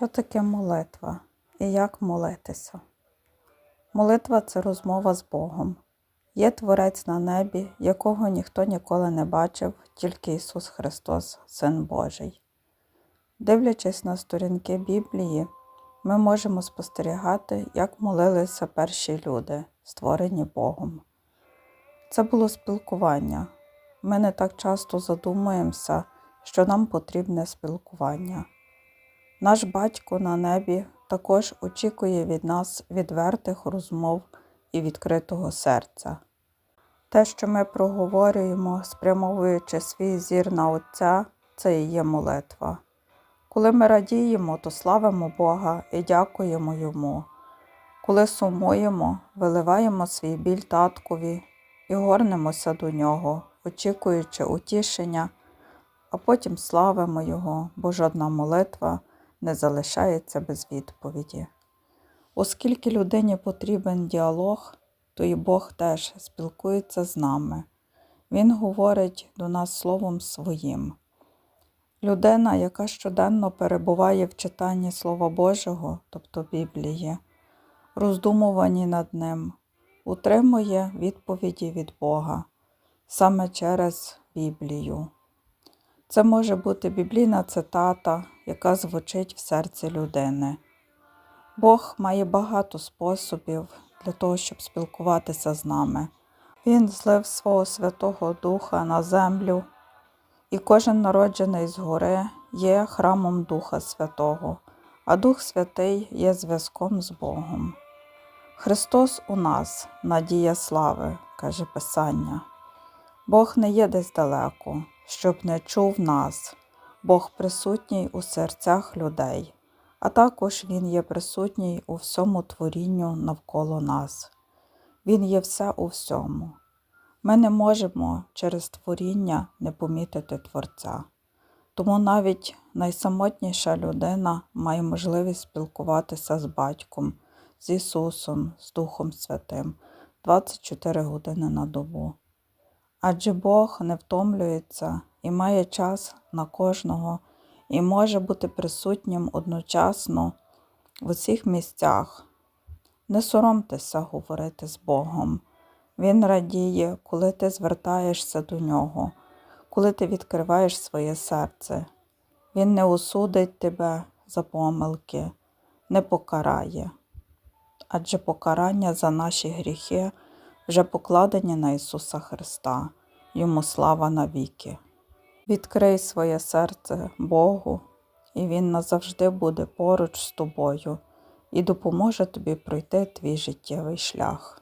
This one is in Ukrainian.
Що таке молитва і як молитися? Молитва це розмова з Богом. Є Творець на небі, якого ніхто ніколи не бачив, тільки Ісус Христос, Син Божий. Дивлячись на сторінки Біблії, ми можемо спостерігати, як молилися перші люди, створені Богом. Це було спілкування. Ми не так часто задумуємося, що нам потрібне спілкування. Наш батько на небі також очікує від нас відвертих розмов і відкритого серця. Те, що ми проговорюємо, спрямовуючи свій зір на Отця, це і є молитва. Коли ми радіємо, то славимо Бога і дякуємо Йому. Коли сумуємо, виливаємо свій біль таткові і горнемося до нього, очікуючи утішення, а потім славимо Його, бо жодна молитва не залишається без відповіді. Оскільки людині потрібен діалог, то і Бог теж спілкується з нами. Він говорить до нас Словом Своїм. Людина, яка щоденно перебуває в читанні Слова Божого, тобто Біблії, роздумуванні над ним, утримує відповіді від Бога саме через Біблію. Це може бути біблійна цитата, яка звучить в серці людини. Бог має багато способів для того, щоб спілкуватися з нами. Він злив свого Святого Духа на землю, і кожен народжений згори є храмом Духа Святого, а Дух Святий є зв'язком з Богом. Христос у нас надія слави, каже Писання. Бог не є десь далеко, щоб не чув нас. Бог присутній у серцях людей, а також Він є присутній у всьому творінню навколо нас. Він є все у всьому. Ми не можемо через творіння не помітити Творця. Тому навіть найсамотніша людина має можливість спілкуватися з Батьком, з Ісусом, з Духом Святим 24 години на добу. Адже Бог не втомлюється і має час на кожного і може бути присутнім одночасно в усіх місцях. Не соромтеся говорити з Богом. Він радіє, коли ти звертаєшся до нього, коли ти відкриваєш своє серце. Він не осудить тебе за помилки, не покарає. Адже покарання за наші гріхи вже покладені на Ісуса Христа, йому слава навіки. Відкрий своє серце Богу, і Він назавжди буде поруч з тобою і допоможе тобі пройти твій життєвий шлях.